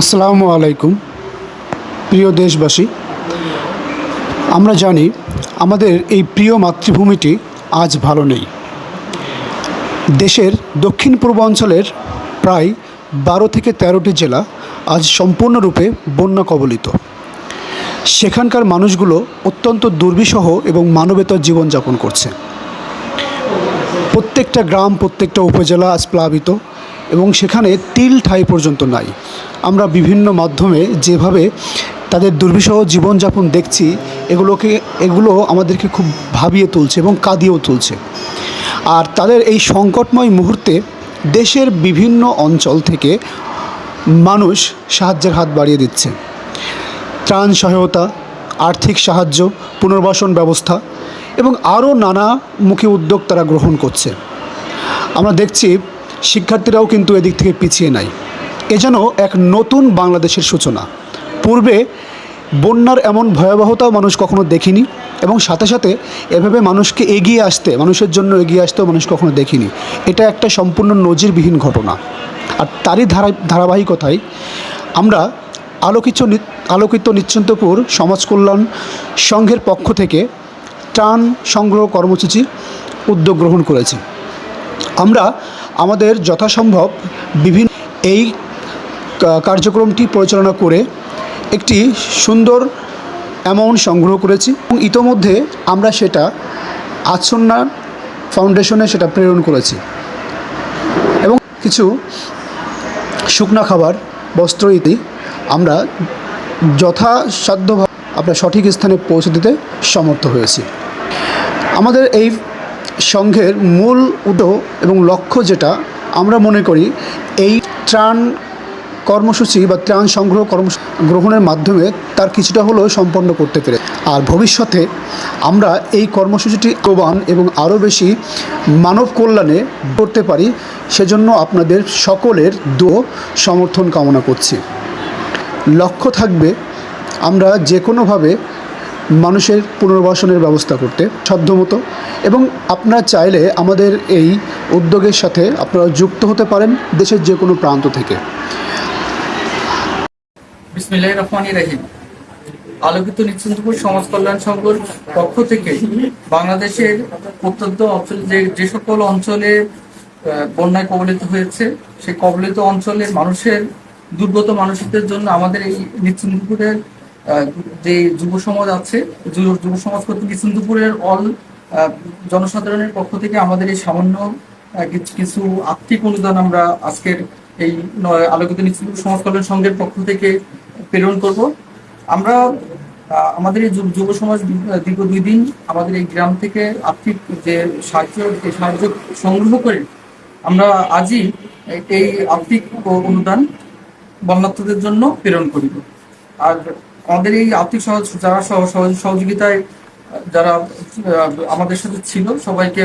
আসসালামু আলাইকুম, প্রিয় দেশবাসী। আমরা জানি আমাদের এই প্রিয় মাতৃভূমিটি আজ ভালো নেই। দেশের দক্ষিণ পূর্বাঞ্চলের প্রায় বারো থেকে তেরোটি জেলা আজ সম্পূর্ণরূপে বন্যা কবলিত। সেখানকার মানুষগুলো অত্যন্ত দুর্বিষহ এবং মানবেতর জীবনযাপন করছে। প্রত্যেকটা গ্রাম, প্রত্যেকটা উপজেলা আজ প্লাবিত। এবং সেখানে তিল ঠাই পর্যন্ত নাই। আমরা বিভিন্ন মাধ্যমে যেভাবে তাদের দুর্বিষহ জীবনযাপন দেখছি, এগুলোকে, এগুলো আমাদেরকে খুব ভাবিয়ে তুলছে এবং কাঁদিয়েও তুলছে। আর তাদের এই সংকটময় মুহূর্তে দেশের বিভিন্ন অঞ্চল থেকে মানুষ সাহায্যের হাত বাড়িয়ে দিচ্ছে। ত্রাণ সহায়তা, আর্থিক সাহায্য, পুনর্বাসন ব্যবস্থা এবং আরও নানামুখী উদ্যোগ তারা গ্রহণ করছে। আমরা দেখছি শিক্ষার্থীরাও কিন্তু এদিক থেকে পিছিয়ে নাই। এ যেন এক নতুন বাংলাদেশের সূচনা। পূর্বে বন্যার এমন ভয়াবহতাও মানুষ কখনো দেখিনি এবং সাথে সাথে এভাবে মানুষকে এগিয়ে আসতে, মানুষের জন্য এগিয়ে আসতেও মানুষ কখনো দেখিনি। এটা একটা সম্পূর্ণ নজিরবিহীন ঘটনা। আর তারই ধারা, ধারাবাহিকতায় আমরা আলোকিত আলোকিত নিশ্চিন্তপুর সমাজ কল্যাণ সংঘের পক্ষ থেকে ত্রাণ সংগ্রহ কর্মসূচি উদ্যোগ গ্রহণ করেছি। আমরা আমাদের যথাসম্ভব বিভিন্ন এই কার্যক্রমটি পরিচালনা করে একটি সুন্দর অ্যামাউন্ট সংগ্রহ করেছি এবং ইতোমধ্যে আমরা সেটা আচ্ছন্না ফাউন্ডেশনে সেটা প্রেরণ করেছি। এবং কিছু শুকনা খাবার, বস্ত্র ইতি আমরা যথাসাধ্যভাবে আপনার সঠিক স্থানে পৌঁছে দিতে সমর্থ হয়েছি। আমাদের এই সংঘের মূল উদ্যোগ এবং লক্ষ্য যেটা আমরা মনে করি, এই ত্রাণ কর্মসূচি বা ত্রাণ সংগ্রহ কর্ম গ্রহণের মাধ্যমে তার কিছুটা হলেও সম্পন্ন করতে পেরে। আর ভবিষ্যতে আমরা এই কর্মসূচিটি প্রবান এবং আরও বেশি মানব কল্যাণে করতে পারি, সেজন্য আপনাদের সকলের দো সমর্থন কামনা করছি। লক্ষ্য থাকবে, আমরা যে কোনোভাবে মানুষের পুনর্বাসনের ব্যবস্থা করতে সাধ্যমতো এবং আপনারা চাইলে আমাদের এই উদ্যোগের সাথে আপনারা যুক্ত হতে পারেন দেশের যে কোনো প্রান্ত থেকে। আলোকিত নিশ্চিন্তপুর সমাজ কল্যাণ সংঘর পক্ষ থেকে বাংলাদেশের প্রত্যন্ত অঞ্চল যে যে সকল অঞ্চলে বন্যায় কবলিত হয়েছে, সেই কবলিত অঞ্চলের মানুষের, দুর্গত মানুষদের জন্য আমাদের এই নিশ্চিন্তপুরের যে যুব সমাজ আছে, যুব সমাজ কর্তৃক নিশ্চিন্তপুরের অল জনসাধারণের পক্ষ থেকে আমাদের এই সামান্য কিছু- আর্থিক অনুদান আমরা আজকের এই আলোকিত নিশ্চিন্তপুর সমাজ কল্যাণ সংঘের পক্ষ থেকে প্রেরণ করব। আমরা আমাদের এই যুব- সমাজ দীর্ঘ দুই দিন আমাদের এই গ্রাম থেকে আর্থিক যে সাহায্য সাহায্য সংগ্রহ করে আমরা আজই এই- এই আর্থিক অনুদান বন্যার্থদের জন্য প্রেরণ করিব। আর আমাদের এই আর্থিক সহজ, যারা সহযোগিতায়, যারা আমাদের সাথে ছিল, সবাইকে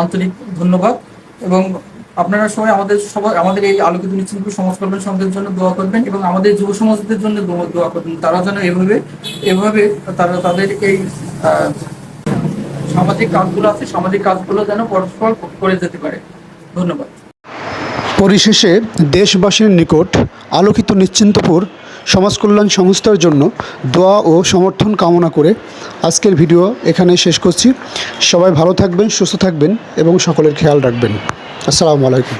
আন্তরিক ধন্যবাদ। এবং আপনারা সবাই আমাদের সবাই, আমাদের এই আলোকিত নিশ্চিন্তপুর সমাজ কল্যাণ সংঘের জন্য দোয়া করবেন এবং আমাদের যুব সমাজদের জন্য দোয়া করবেন। তারা যেন এভাবে এভাবে তারা তাদের এই সামাজিক কাজগুলো আছে, সামাজিক কাজগুলো যেন পরস্পর করে যেতে পারে। ধন্যবাদ। পরিশেষে দেশবাসীর নিকট আলোকিত নিশ্চিন্তপুর সমাজ কল্যাণ সংস্থার জন্য দোয়া ও সমর্থন কামনা করে আজকের ভিডিও এখানে শেষ করছি। সবাই ভালো থাকবেন, সুস্থ থাকবেন এবং সকলের খেয়াল রাখবেন। আসসালামু আলাইকুম।